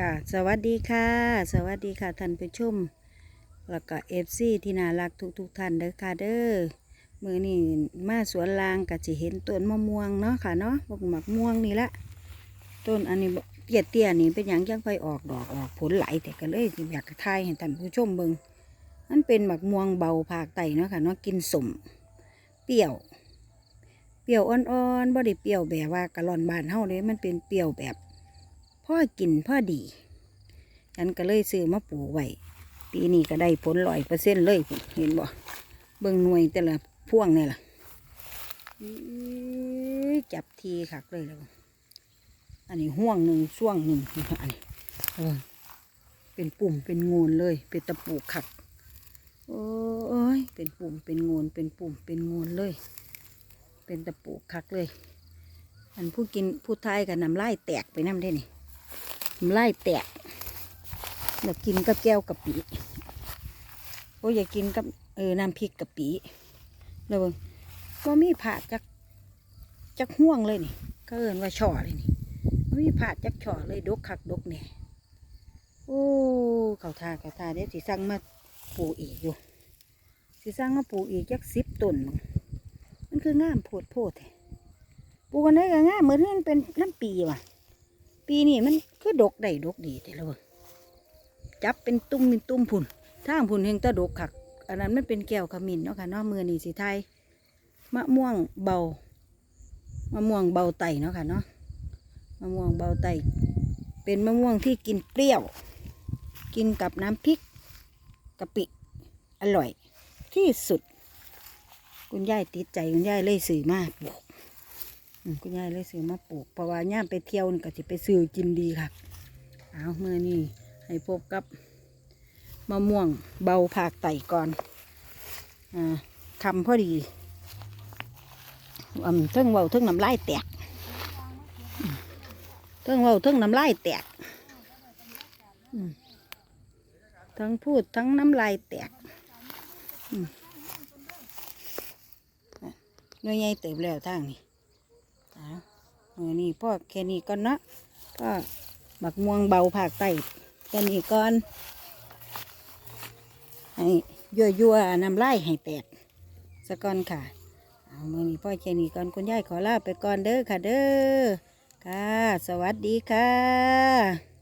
ค่ะสวัสดีค่ะ สวัสดีค่ะท่านผู้ชม แล้วก็เอฟซีที่น่ารักทุกทุกๆท่านเด้อค่ะเด้อมือนี่มาสวนลางก็จะเห็นต้นมะม่วงเนาะค่ะเนาะพวกหมักม่วงนี่ละต้นอันนี้เตี้ยเตี้ยนี่เป็นอย่างยังค่อยออกดอกออกผลไหลายแต่ก็เลยอยากทายให้ท่านผู้ชมเบิงมันเป็นหมักม่วงเบาภาคไตเนาะค่ะเนาะกินสมเปรี้ยวเปรี้ยวอ่อนๆบ่ได้เปรี้ยวแบบว่ากะล่อนบานเฮาเลยมันเป็นเปรี้ยวแบบ พ่อกินพ่อดี ฉันก็เลยซื้อมาปลูกไว้ปีนี้ก็ได้ผลร้อยเปอร์เซ็นต์เลยเห็นบ่เบิ่งหน่วยแต่ละพ่วงนี่ล่ะจับทีคักเลยแล้วอันนี้ห่วงหนึ่งช่วงหนึ่งอันนี้เออเป็นปุ่มเป็นงูนเลย เป็นตะปูคักโอ้ยเป็นปุ่มเป็นงูนเป็นปุ่มเป็นงูนเลย เป็นตะปูคักเลย อันผู้กินผู้ทายกับน้ำลายแตกไปน้ำได้นี่ น้ำลายแตกอยากกินกับแก้วกะปิโอ้ยอยากกินกับเออน้ำพริกกะปิแล้วบ่ก็มีผาจักจักห่วงเลยนี่ ก็เอินว่าช่อเลยนี่มีผาจักช่อเลยดกคักดกแหน่ยโอ้เขาทาเขาทาเดี๋ยวสิสั่งมาปลูกอีกอยู่สิสั่งมาปลูกอีกจักสิบต้นมันคืองามโพดโพดแท้ปลูกกันได้ก็ง่ายเหมือนมันเป็นน้ำปีว่ะ ปีนี้มันคือดกได้ดกดีแต่ละว้ยจับเป็นตุ้มเป็นตุ้มพุ่นทางพุ่นเฮงตะดกขัก อันนั้นมันเป็นแก้วขมิ้นเนาะค่ะนาะมือนี่สีไทยมะม่วงเบามะม่วงเบาไตเนาะค่ะเนาะมะม่วงเบาไตเป็นมะม่วงที่กินเปรี้ยว กินกับน้ำพริกกะปิอร่อยที่สุด คุณยายติดใจคุณยายเลยสื่อมากปลูก คุณยายเลยซื้อมาปลูกเพราะว่าย่ามไปเที่ยวนี่ก็จะไปซื้อกินดีค่ะเอาเมื่อนี้ให้พบกับมะม่วงเบาผากไต่ก่อนอ่าคำพอดีอืมเทิงเบาเทิงน้ำลายแตกเทิงเบาเทิงน้ำลายแตกทั้งพูดทั้งน้ำลายแตกอืมอะหน่วยใหญ่เติบแล้วทางนี้ มือนี้พ่อแค่นี้ก่อนเนาะก็บักม่วงเบาผักไต่แค่นี้ก่อนให้ยั่วยั่วน้ำลายให้แตกสะก่อนค่ะเอามือนี้พ่อแค่นี้ก่อนคุณยายขอลาไปก่อนเด้อค่ะเด้อค่ะ สวัสดีค่ะ